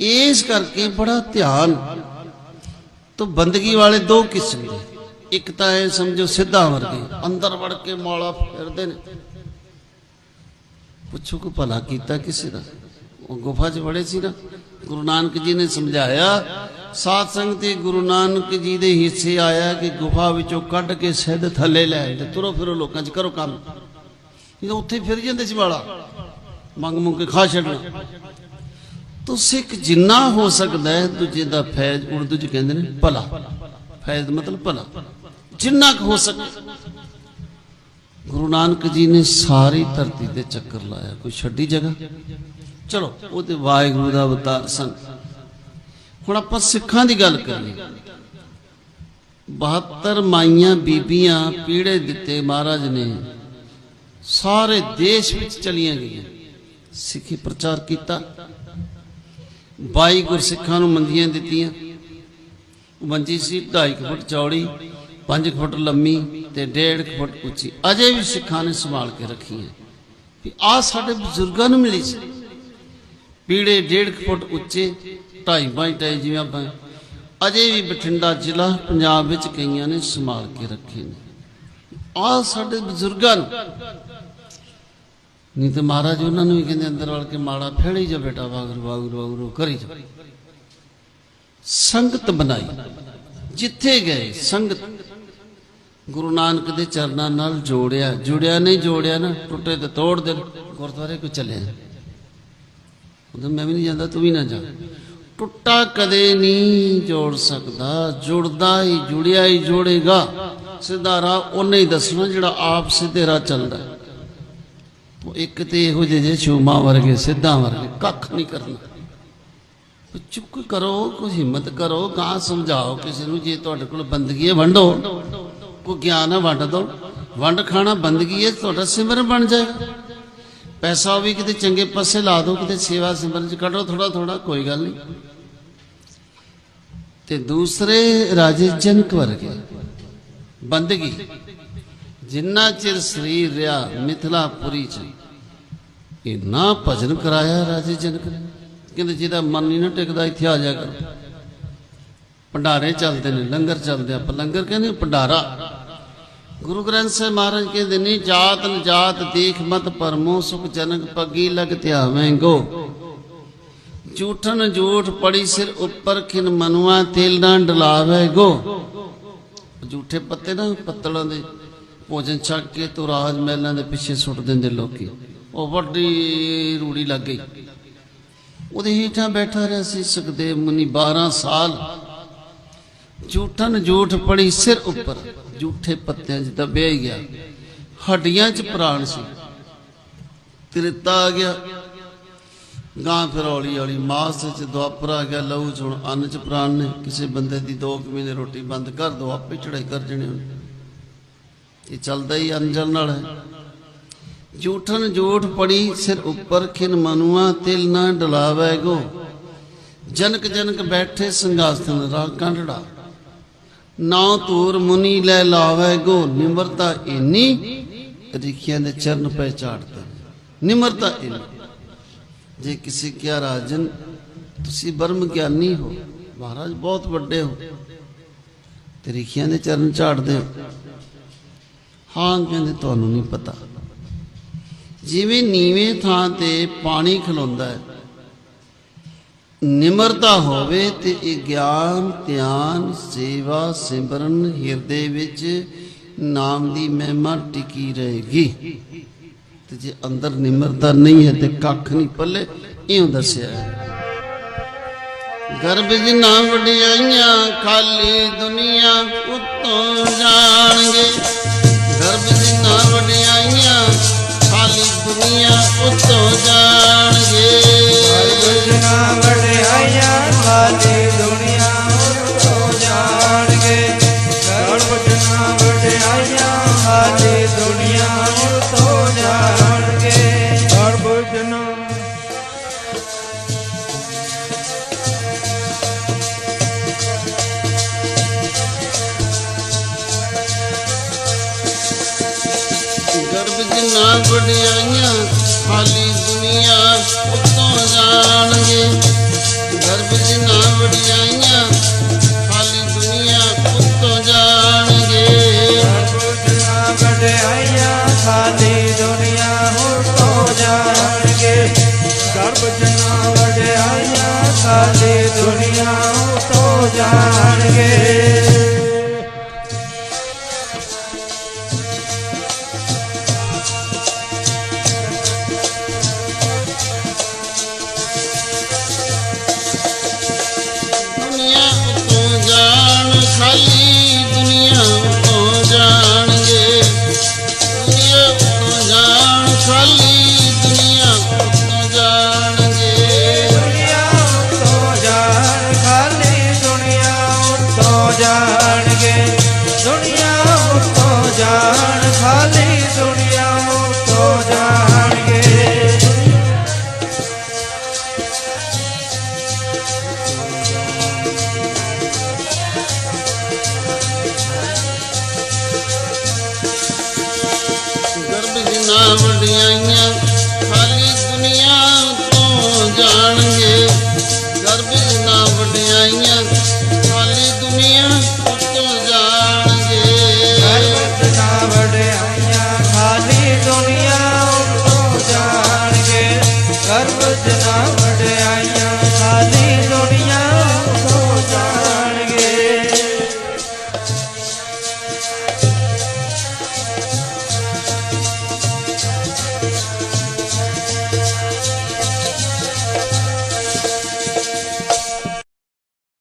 ਇਸ ਕਰਕੇ ਬੜਾ ਧਿਆਨ ਤੋਂ ਬੰਦਗੀ ਵਾਲੇ ਦੋ ਕਿਸਮ ਦੇ ਇੱਕ ਤਾਂ ਇਹ ਸਮਝੋ ਸਿੱਧਾ ਵਰਗੇ, ਅੰਦਰ ਵੜ ਕੇ ਮਾਲਾ ਫਿਰਦੇ ਨੇ। ਪੁੱਛੋ ਕੋ ਭਲਾ ਕੀਤਾ ਕਿਸੇ ਦਾ? ਉਹ ਗੁਫਾ 'ਚ ਵੜੇ ਸੀ ਨਾ। ਗੁਰੂ ਨਾਨਕ ਜੀ ਨੇ ਸਮਝਾਇਆ, ਸਾਧ ਸੰਗਤ ਤੇ ਗੁਰੂ ਨਾਨਕ ਜੀ ਦੇ ਹਿੱਸੇ ਆਇਆ ਕਿ ਗੁਫਾ ਵਿੱਚੋਂ ਕੱਢ ਕੇ ਸਿੱਧ ਥੱਲੇ ਲੈ ਤੇ ਤੁਰੋ ਫਿਰੋ ਲੋਕਾਂ 'ਚ ਕਰੋ ਕੰਮ। ਇਹ ਉੱਥੇ ਫਿਰ ਜਾਂਦੇ ਸੀ ਵਾਲਾ ਮੰਗ ਮੁੰਗ ਕੇ ਖਾ ਛੱਡਣਾ। ਤੋ ਸਿੱਖ ਜਿੰਨਾ ਹੋ ਸਕਦਾ ਹੈ, ਦੂਜੇ ਦਾ ਫੈਜ਼, ਉਰਦੂ 'ਚ ਕਹਿੰਦੇ ਨੇ ਭਲਾ। ਫੈਜ਼ ਮਤਲਬ ਭਲਾ। ਜਿੰਨਾ ਕੁ ਹੋ ਸਕੇ। ਗੁਰੂ ਨਾਨਕ ਜੀ ਨੇ ਸਾਰੀ ਧਰਤੀ ਤੇ ਚੱਕਰ ਲਾਇਆ। ਕੋਈ ਛੱਡੀ ਜਗ੍ਹਾ? ਚਲੋ ਉਹ ਤੇ ਵਾਹਿਗੁਰੂ ਦਾ ਅਵਤਾਰ ਸਨ ਹੁਣ ਆਪਾਂ ਸਿੱਖਾਂ ਦੀ ਗੱਲ ਕਰੀਏ। 72 ਮਾਈਆਂ ਬੀਬੀਆਂ ਪੀੜੇ ਦਿੱਤੇ ਮਹਾਰਾਜ ਨੇ। ਸਾਰੇ ਦੇਸ਼ ਵਿੱਚ ਚਲੀਆਂ ਗਈਆਂ। ਸਿੱਖੀ ਪ੍ਰਚਾਰ ਕੀਤਾ। 22 ਗੁਰਸਿੱਖਾਂ ਨੂੰ ਮੰਦੀਆਂ ਦਿੱਤੀਆਂ। ਮੰਜੀ ਸੀ 2.5 ਫੁੱਟ ਚੌੜੀ 5 ਫੁੱਟ ਲੰਮੀ ਤੇ 1.5 ਫੁੱਟ ਉੱਚੀ। ਅਜੇ ਵੀ ਸਿੱਖਾਂ ਨੇ ਸੰਭਾਲ ਕੇ ਰੱਖੀ ਹੈ ਵੀ ਆ ਸਾਡੇ ਬਜ਼ੁਰਗਾਂ ਨੂੰ ਮਿਲੀ ਸੀ। ਪੀੜੇ 1.5 ਫੁੱਟ ਉੱਚੇ 2.5 ਬਾਈ ਢਾਈ ਜਿਵੇਂ ਆਪਾਂ। ਅਜੇ ਵੀ ਬਠਿੰਡਾ ਜ਼ਿਲ੍ਹਾ ਪੰਜਾਬ ਵਿੱਚ ਕਈਆਂ ਨੇ ਸੰਭਾਲ ਕੇ ਰੱਖੇ ਨੇ। ਆ ਸਾਡੇ ਬਜ਼ੁਰਗਾਂ ਨੂੰ ਨਹੀਂ ਤੇ ਮਹਾਰਾਜ ਉਹਨਾਂ ਨੂੰ ਵੀ ਕਹਿੰਦੇ ਅੰਦਰ ਵੜ ਕੇ ਮਾੜਾ ਫੇੜੀ ਜਾ ਬੇਟਾ ਵਾਗਰੂ ਵਾਗਰੂ ਵਾਗਰੂ ਕਰੀ ਜਾ। ਸੰਗਤ ਬਣਾਈ। ਜਿੱਥੇ ਗਏ, ਸੰਗਤ। ਗੁਰੂ ਨਾਨਕ ਦੇ ਚਰਨਾਂ ਨਾਲ ਜੋੜਿਆ। ਜੁੜਿਆ ਨਹੀਂ, ਜੋੜਿਆ ਨਾ, ਟੁੱਟੇ ਤੇ ਤੋੜ ਦੇ ਗੁਰਦੁਆਰੇ ਕੋ ਚੱਲਿਆ ਉਦੋਂ ਮੈਂ ਵੀ ਨਹੀਂ ਜਾਂਦਾ, ਤੂੰ ਵੀ ਨਾ ਜਾ। ਟੁੱਟਾ ਕਦੇ ਨਹੀਂ ਜੋੜ ਸਕਦਾ। ਜੁੜਦਾ ਹੀ, ਜੁੜਿਆ ਹੀ ਜੋੜੇਗਾ। ਸਿੱਧਾ ਰਾਹ ਉਹਨੇ ਹੀ ਦੱਸਣਾ, ਜਿਹੜਾ ਆਪ ਸਿੱਧੇ ਰਾਹ ਚੱਲਦਾ। ਹੈ। ਇੱਕ ਤੇ ਇਹੋ ਜਿਹੇ ਜੇ ਸ਼ੂਮਾ ਵਰਗੇ, ਸਿੱਧਾਂ ਵਰਗੇ, ਕੱਖ ਨਹੀਂ ਕਰਨਾ। ਕੋਈ ਚੁੱਪ ਕਰੋ, ਕੋਈ ਹਿੰਮਤ ਕਰੋ ਗਾਂ ਸਮਝਾਓ ਕਿਸੇ ਨੂੰ ਜੇ ਤੁਹਾਡੇ ਕੋਲ ਬੰਦਗੀ ਹੈ, ਵੰਡੋ। ਕੋਈ ਗਿਆਨ ਹੈ, ਵੰਡ ਦੋ। ਵੰਡ ਖਾਣਾ ਬੰਦਗੀ ਹੈ, ਤੁਹਾਡਾ ਸਿਮਰਨ ਬਣ ਜਾਏਗਾ। ਪੈਸਾ ਵੀ ਕਿਤੇ ਚੰਗੇ ਪਾਸੇ ਲਾ ਦਿਓ ਕਿਤੇ ਸੇਵਾ ਸਿਮਰਨ ਚ ਕੱਢੋ ਥੋੜਾ ਥੋੜਾ ਕੋਈ ਗੱਲ ਨਹੀਂ। ਤੇ ਦੂਸਰੇ ਰਾਜੇ ਜਨਕ ਵਰਗੇ, ਬੰਦਗੀ। ਜਿੰਨਾ ਚਿਰ ਸਰੀਰ ਰਿਹਾ ਮਿਥਲਾਪੁਰੀ ਚ। ਇੰਨਾ ਭਜਨ ਕਰਾਇਆ ਰਾਜੇ ਜਨਕ ਨੇ। ਕਹਿੰਦੇ ਜਿਹਦਾ ਮਨ ਨਹੀਂ ਨਾ ਟਿਕਦਾ, ਇੱਥੇ ਆ ਜਾ ਕਰ। ਭੰਡਾਰੇ ਚੱਲਦੇ ਨੇ, ਲੰਗਰ ਚੱਲਦੇ ਆ। ਆਪਾਂ ਲੰਗਰ ਕਹਿੰਦੇ ਭੰਡਾਰਾ। ਗੁਰੂ ਗ੍ਰੰਥ ਸਾਹਿਬ ਮਹਾਰਾਜ ਕਹਿੰਦੇ ਨੇ, ਜਾਤ ਨ ਜਾਤ ਦੇਖ ਮਤ ਪਰਮੋ, ਸੁਖ ਜਨਕ ਪੱਗੀ ਲਗ ਧਿਆਵੇਂਗੋ। ਝੂਠਨ ਝੂਠ ਪੜੀ ਸਿਰ ਉੱਪਰ ਖਿਨ ਮਨੁਆ, ਤੇਲ ਨਾ ਡਲਾਵੇਗੋ। ਝੂਠੇ ਪੱਤੇ ਨਾ, ਪੱਤਲਾਂ ਦੇ। ਭੋਜਨ ਛਕ ਕੇ ਤੋ ਰਾਜ ਮਹਿਲਾਂ ਦੇ ਪਿੱਛੇ ਸੁੱਟ ਦਿੰਦੇ ਲੋਕੀ। ਉਹ ਵੱਡੀ ਰੂੜੀ ਲੱਗ ਗਈ। ਉਹਦੇ ਹੇਠਾਂ ਬੈਠਾ ਰਿਹਾ ਸੀ ਸੁਖਦੇਵ ਮੁਨੀ 12 ਸਾਲ। ਝੂਠਨ ਝੂਠ ਪੜੀ ਸਿਰ ਉੱਪਰ। ਝੂਠੇ ਪੱਤਿਆਂ 'ਚ ਦੱਬਿਆ ਹੀ ਗਿਆ। ਹੱਡੀਆਂ 'ਚ ਪ੍ਰਾਣ ਸੀ। ਤ੍ਰਿਤਾ ਆ ਗਿਆ। ਗਾਂ ਫਿਰ ਹੌਲੀ ਹੌਲੀ ਮਾਸ 'ਚ ਦੁਆਪਰ ਆ ਗਿਆ। ਲਹੂ 'ਚ ਹੁਣ ਅੰਨ 'ਚ ਪ੍ਰਾਣ ਨੇ। ਕਿਸੇ ਬੰਦੇ ਦੀ 2 ਮਹੀਨੇ ਰੋਟੀ ਬੰਦ ਕਰ ਦੋ, ਆਪੇ ਚੜਾਈ ਕਰ ਜਣੇ ਉਹਨੇ। ਇਹ ਚੱਲਦਾ ਹੀ ਅੰਜਲ ਨਾਲ ਹੈ। ਝੂਠਨ ਝੂਠ ਪੜੀ ਸਿਰ ਉੱਪਰ ਖਿਨ ਮਨੁਆ, ਤਿਲ ਨਾ ਡਲਾਵੇਗੋ ਜਨਕ ਜਨਕ ਬੈਠੇ ਸਿੰਘਾਸਨ ਰਾ ਕੰਢੜਾ ਨਾਉ ਤੂਰ ਮੁਨੀ ਲੈ ਲਾਵੇਗੋ ਨਿਮਰਤਾ ਇਨੀ, ਰਿਖਿਆਂ ਦੇ ਚਰਨ ਪੈ ਝਾੜਦਾ ਨਿਮਰਤਾ ਇਨੀ। ਜੇ ਕਿਸੇ ਕਿਹਾ ਰਾਜਨ, ਤੁਸੀਂ ਬਰਮ ਗਿਆਨੀ ਹੋ। ਮਹਾਰਾਜ ਬਹੁਤ ਵੱਡੇ ਹੋ। ਤੇ ਰਿਖਿਆਂ ਦੇ ਚਰਨ ਝਾੜਦੇ ਹੋ। ਹਾਂ ਕਹਿੰਦੇ ਤੁਹਾਨੂੰ ਨਹੀਂ ਪਤਾ। ਜਿਵੇਂ ਨੀਵੇਂ ਥਾਂ ਤੇ ਪਾਣੀ ਖਲੋਂਦਾ ਹੈ, ਨਿਮਰਤਾ ਹੋਵੇ ਤੇ ਇਹ ਗਿਆਨ, ਧਿਆਨ, ਸੇਵਾ, ਸਿਮਰਨ ਹਿਰਦੇ ਵਿੱਚ ਨਾਮ ਦੀ ਮਹਿਮਾ ਟਿਕੀ ਰਹੇਗੀ। ਤੇ ਜੇ ਅੰਦਰ ਨਿਮਰਤਾ ਨਹੀਂ ਹੈ ਤੇ ਕੱਖ ਨਹੀਂ ਪੱਲੇ, ਇਉਂ ਦੱਸਿਆ ਹੈ। ਗਰਭ ਜਿਨਾ ਵਡਿਆਈਆਂ ਖਾਲੀ ਦੁਨੀਆ ਉਤੋਂ ਜਾਣਗੇ। ਖਾਲੀ ਦੁਨੀਆ ਉਤੋਂ ਗਰਭ ਜਿਨਾ ਵਡਿਆਈਆਂ ਹਾਲੀ ਦੁਨੀਆ ਉਤੋਂ ਜਾਣਗੇ। ਗਰਭ ਜਿਨਾ ਵਡਿਆਈਆਂ